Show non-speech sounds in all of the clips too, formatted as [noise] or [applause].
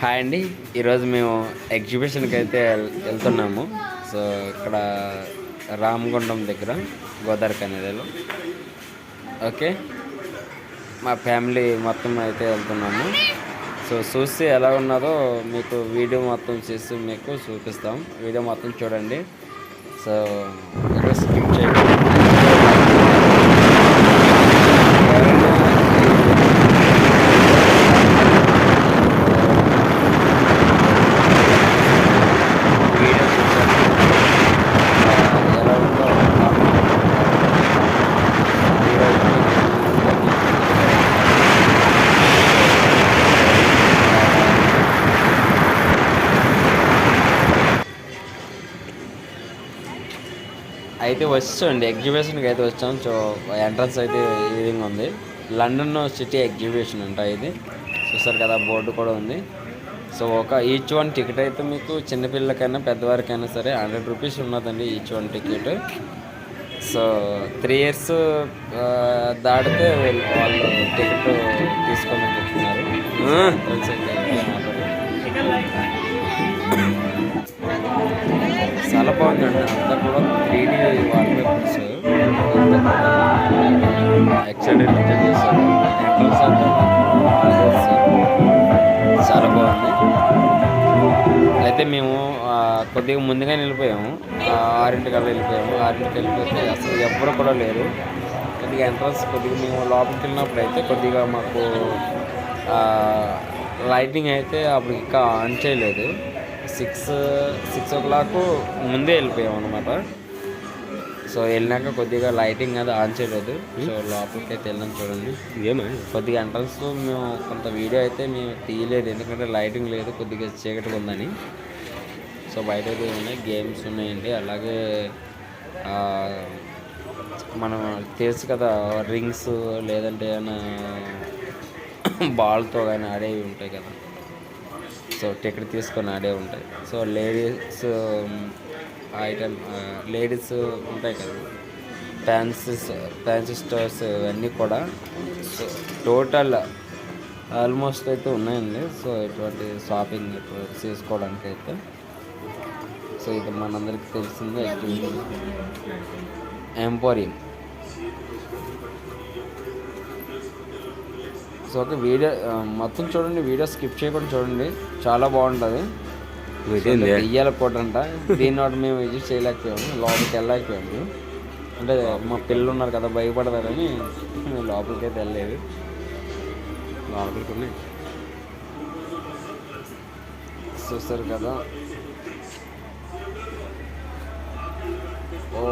Hi అండి. ఈరోజు మేము ఎగ్జిబిషన్కి అయితే వెళ్తున్నాము. సో ఇక్కడ రామగుండం దగ్గర గోదావరి కనేదలో ఓకే. మా ఫ్యామిలీ మొత్తం అయితే వెళ్తున్నాము. సో చూసి ఎలా ఉన్నదో మీకు వీడియో మొత్తం చేసి మీకు చూపిస్తాం. వీడియో మొత్తం చూడండి. సో ఇక్కడ స్కిప్ చేయండి వీడియో చూసాను ఎలా ఉందో వీడియో అయితే వచ్చాండి ఎగ్జిబిషన్కి అయితే వచ్చాం. సో ఎంట్రన్స్ అయితే ఈ విధంగా ఉంది. లండన్ సిటీ ఎగ్జిబిషన్ అంట ఇది. చూసారు కదా బోర్డు కూడా ఉంది. సో ఒక ఈచ్ వన్ టికెట్ అయితే మీకు చిన్నపిల్లలకైనా పెద్దవారికైనా సరే హండ్రెడ్ రూపీస్ ఉన్నదండి each one ticket so three years దాటితే వీళ్ళు- వాళ్ళు టికెట్ తీసుకోమని చెప్తున్నారు చాలా బాగుందండి అంతా కూడా త్రీ డీ వాల్పేపర్స్. ఎక్సైటెడ్ చేశారు. ఎంట్రన్స్ అంతా చాలా బాగుంది అయితే మేము కొద్దిగా ముందుగా వెళ్ళిపోయాము ఆరింటికల్లా వెళ్ళిపోయాము. ఆరింటికి వెళ్ళిపోతే అసలు ఎవ్వరు కూడా లేరు. కొద్దిగా ఎంట్రన్స్ కొద్దిగా మేము లోపలికి వెళ్ళినప్పుడు అయితే కొద్దిగా మాకు లైటింగ్ అయితే అప్పుడు ఇంకా ఆన్ చేయలేదు. సిక్స్ సిక్స్ ఓ క్లాక్ ముందే వెళ్ళిపోయాం అనమాట సో వెళ్ళినాక కొద్దిగా లైటింగ్ అది ఆన్ చేయలేదు. సో లోపలికి అయితే వెళ్ళాం చూడండి. ఏమా? కొద్దిగా ఎంట్రన్స్ మేము కొంత వీడియో అయితే మేము తీయలేదు. ఎందుకంటే లైటింగ్ లేదు కొద్దిగా చీకటిగా ఉందని. సో బయట ఉన్నాయి గేమ్స్ ఉన్నాయండి. అలాగే మనం తెలుసు కదా రింగ్స్ లేదంటే ఏమైనా [coughs] బాల్తో కానీ ఆడేవి ఉంటాయి కదా. సో టికెట్ తీసుకొని ఆడే ఉంటాయి. సో లేడీస్ ఐటమ్ లేడీస్ ఉంటాయి కదా. ఫ్యాన్సీస్ ఫ్యాన్సీ స్టోర్స్ ఇవన్నీ కూడా. సో టోటల్ ఆల్మోస్ట్ అయితే ఉన్నాయండి. సో ఇటువంటి షాపింగ్ చేసుకోవడానికి అయితే సో ఇది మనందరికీ తెలిసిందే. ఎంపోరియం సో ఒక వీడియో మొత్తం చూడండి వీడియో స్కిప్ చేయకుండా చూడండి. చాలా బాగుంటుంది. ఇదేంది? దెయ్యాల కోట అంట. దీని ఒకటి మేము విజిట్ చేయలేకపోయాము. లోపలికి వెళ్ళలేకపోయాము. అంటే మా పిల్లలు ఉన్నారు కదా భయపడతారని మేము లోపలికి అయితే వెళ్ళలేదు. లోపలికి చూస్తారు కదా. ఓ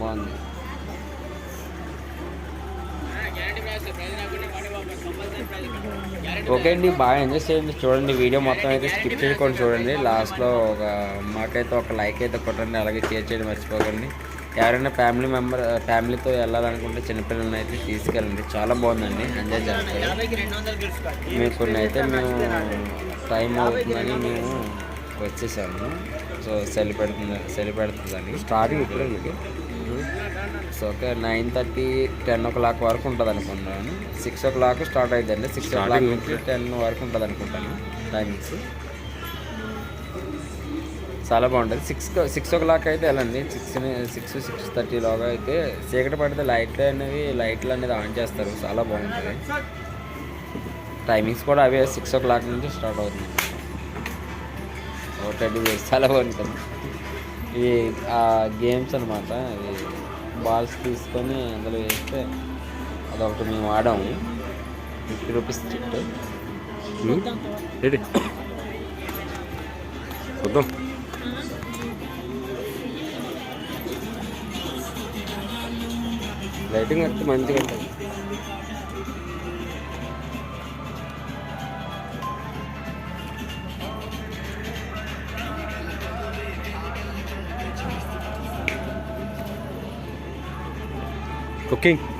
బాగుంది. ఓకే అండి బాగా ఎంజాయ్ చేయండి. చూడండి వీడియో మొత్తం అయితే స్కిప్ చేయకుండా చూడండి. లాస్ట్లో ఒక మాకైతే ఒక లైక్ అయితే కొట్టండి. అలాగే షేర్ చేయడం మర్చిపోకండి. ఎవరైనా ఫ్యామిలీ మెంబర్ ఫ్యామిలీతో వెళ్ళాలనుకుంటే చిన్నపిల్లల్ని అయితే తీసుకెళ్ళండి. చాలా బాగుందండి. ఎంజాయ్ చేస్తారు మీకు కొన్ని అయితే మేము టైం అవుతుందని మేము వచ్చేసాము. సో సెల్ పెడుతుంది సెల్ పెడుతుందని. స్టార్టింగ్ ఇప్పుడే మీకు so okay nine thirty ten o'clock వరకు ఉంటుంది అనుకుంటాను. సిక్స్ ఓ క్లాక్ స్టార్ట్ అవుతుందండి సిక్స్ ఓ క్లాక్ నుంచి టెన్ వరకు ఉంటుంది అనుకుంటాను టైమింగ్స్ చాలా బాగుంటుంది. సిక్స్ సిక్స్ ఓ క్లాక్ అయితే వెళ్ళండి. సిక్స్ సిక్స్ సిక్స్ థర్టీలోగా అయితే చీకటి పడితే లైట్లు అనేవి లైట్లు అనేది ఆన్ చేస్తారు. చాలా బాగుంటుంది. టైమింగ్స్ కూడా అవే. సిక్స్ ఓ క్లాక్ నుంచి స్టార్ట్ అవుతుంది. ఒకటి చాలా బాగుంటుంది ఇవి ఆ గేమ్స్ అనమాట అవి బాల్స్ తీసుకొని అందులో వేస్తే అదొకటి మేము ఆడాము ఫిఫ్టీ రూపీస్ టికెట్. రెడీ. చూద్దాం. లైటింగ్ అయితే మంచిగా ఉంటుంది. ok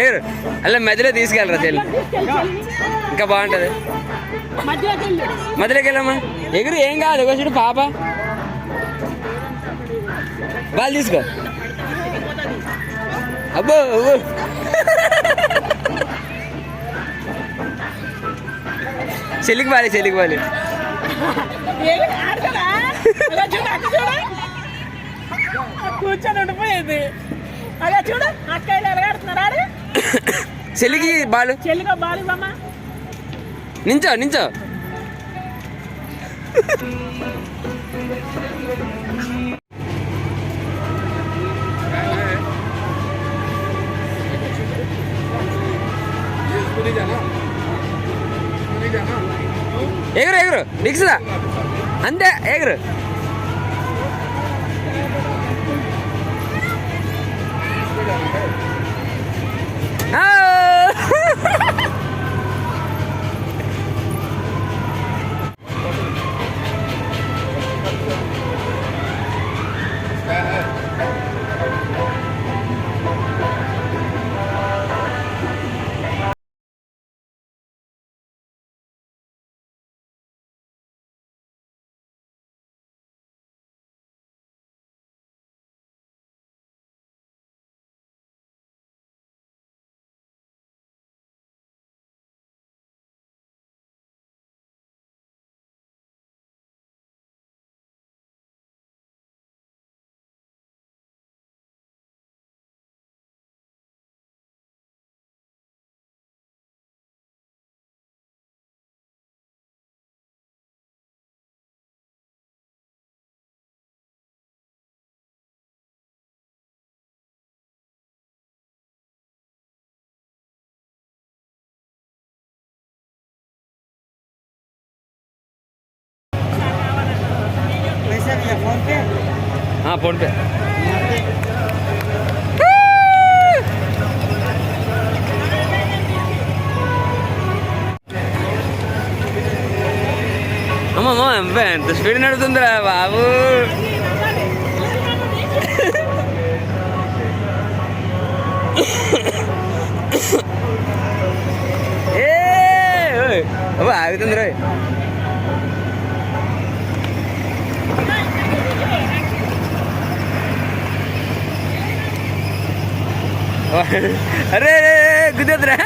ఎగురు అలా మధ్యలో తీసుకెళ్ళరా చెల్లి. ఇంకా బాగుంటుంది. మధ్యలోకి మధ్యలోకి వెళ్ళమ్మా. ఎగురు ఏం కాదు ఒక చూడు పాప. బాల్ తీసుకో. అబ్బో అబ్బో. చెల్లికి బాలి చెల్లికి బాలి. కూర్చొని ఉండిపోయేది. అలా చూడు అక్కయ్యలు ఎలాగాడుతున్నారు. ఆడు. చెల్లికి బాలు. చెల్లిగా బాలివమ్మా నించో నించో. ఎగురు ఎగురు డిక్స్దా అంతే ఎగురు. ஆ போன்பே అమ్మమ్మ స్పీడ్ నడుతుందిరా బాబు ఏ ఆగుతుందిరా அரே ગુજરાત રે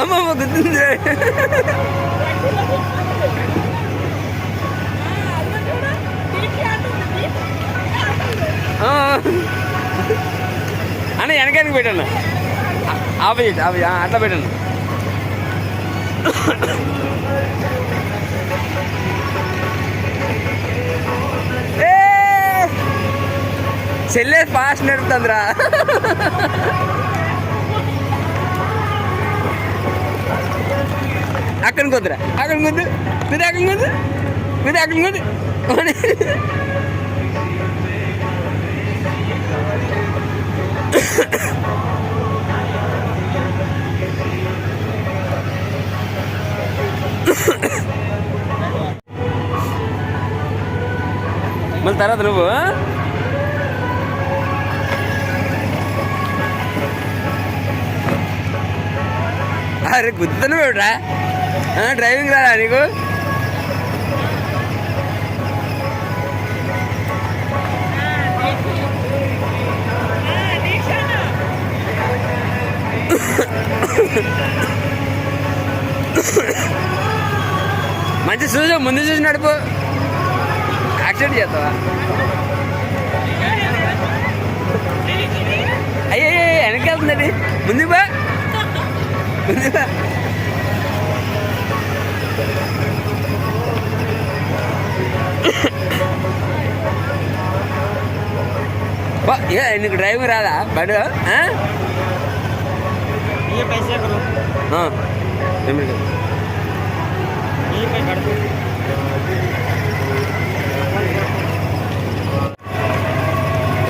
ஆமாம் ஆமாம் குத்துந்து அண்ணா எனக்கே எனக்கு போயிட்டேண்ணா ఆపోజిట్ ఆ, అట్లా పెట్టాను ఏ! చెల్లె ఫాస్ట్ నడుపుతుందిరా అక్కడ కొద్దురా అక్కడ కొద్దు మీరు అక్కడ కొద్దు మీరు అక్కడ కొద్దు మళ్ళీ తర్వాత నువ్వు ఆ? అరే గుర్తును రా డ్రైవింగ్ రాదా నీకు? మంచి చూసు ముందు చూసి నడుపు. యాక్సిడెంట్ చేస్తావా అయ్యే వెనకెళ్తుందండి ముందు బా ముందు బా ఏ నీకు డ్రైవింగ్ రాదా బడు ఆ?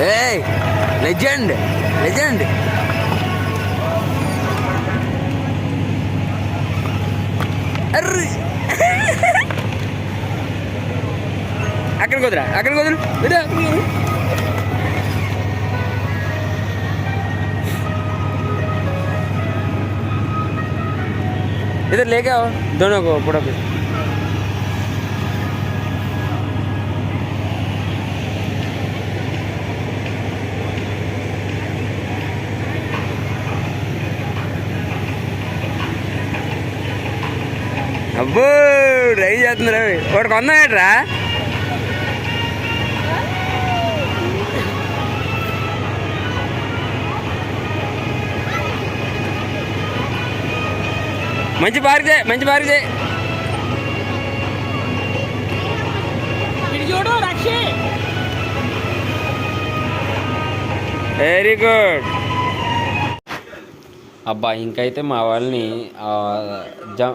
ఆ, ఎనిమిది. ఏయ్ లెజెండ్ లెజెండ్ అర్రి అక్కడికి వదిరా అక్కడికి వదిలు వదిరా, అక్కడికి వదిలు. इधर लेके आओ दोनों को पूरा అబ్బో డ్రైవ్ చేస్తుంది రవి ఒకటి కొందామేట్రా. మంచి పార్క్ చేయి మంచి పార్క్ చేయి. వెరీ గుడ్ అబ్బా ఇంకైతే మా వాళ్ళని జం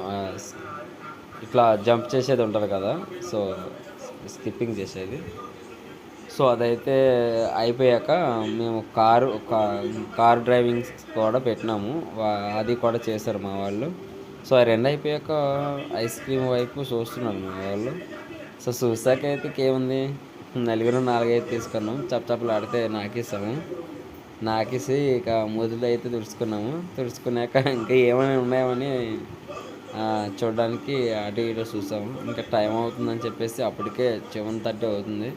ఇట్లా జంప్ చేసేది ఉంటుంది కదా సో స్కిప్పింగ్ చేసేది. సో అదైతే అయిపోయాక మేము కారు కార్ డ్రైవింగ్ కూడా పెట్టినాము. అది కూడా చేశారు మా వాళ్ళు. సో ఆ రెండు అయిపోయాక ఐస్ క్రీమ్ వైపు చూస్తున్నారు మా వాళ్ళు. సో చూసాక అయితే ఏముంది నలుగురు నాలుగైదు తీసుకున్నాం. చప్పచప్పలు ఆడితే నాకేసాము నాకేసి ఇక మొదలు అయితే తుడుచుకున్నాము. తుడుచుకున్నాక ఇంకా ఏమైనా ఉన్నాయని చూడడానికి అటు ఇటు చూసాము. ఇంకా టైం అవుతుందని చెప్పేసి అప్పటికే సెవెన్ థర్టీ అవుతుంది.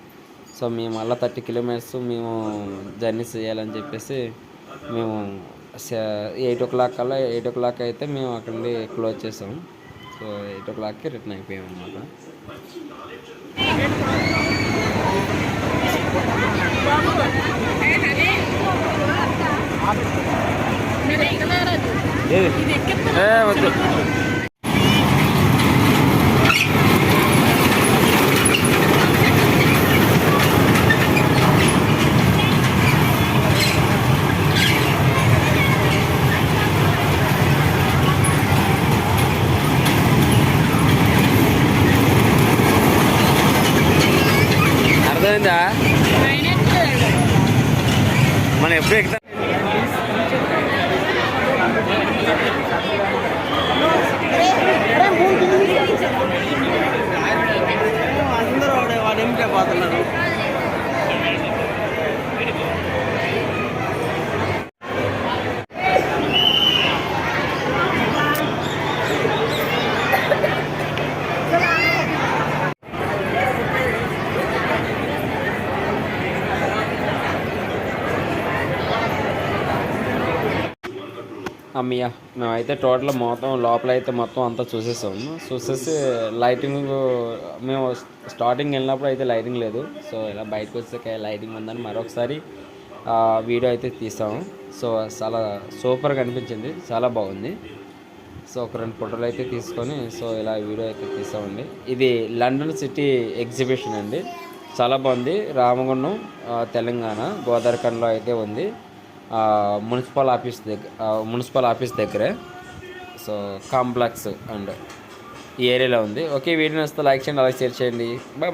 సో మేము మళ్ళీ థర్టీ కిలోమీటర్స్ మేము జర్నీ చేయాలని చెప్పేసి మేము ఎయిట్ ఓ క్లాక్ కల్లా ఎయిట్ ఓ క్లాక్ అయితే మేము అక్కడ నుండి క్లోజ్ చేసాము సో ఎయిట్ ఓ క్లాక్కి రిటర్న్ అయిపోయాం ఎక్కితే ఏ వద్దు. అమ్మయ్య మేమైతే టోటల్ మొత్తం లోపల అయితే మొత్తం అంతా చూసేసాము చూసేసి లైటింగ్ మేము స్టార్టింగ్ వెళ్ళినప్పుడు అయితే లైటింగ్ లేదు. సో ఇలా బయటకు వచ్చాక లైటింగ్ ఉందని మరొకసారి వీడియో అయితే తీసాము సో చాలా సూపర్గా అనిపించింది. చాలా బాగుంది. సో ఒక రెండు ఫోటోలు అయితే తీసుకొని సో ఇలా వీడియో అయితే తీసామండి. ఇది లండన్ సిటీ ఎగ్జిబిషన్ అండి. చాలా బాగుంది. రామగుండం తెలంగాణ గోదావరిఖండ్లో అయితే ఉంది. మున్సిపల్ ఆఫీస్ దగ్గర మున్సిపల్ ఆఫీస్ దగ్గరే. సో కాంప్లెక్స్ అండ్ ఈ ఏరియాలో ఉంది. ఓకే వీడియో నచ్చితే లైక్ చేయండి అలాగే షేర్ చేయండి. Bye bye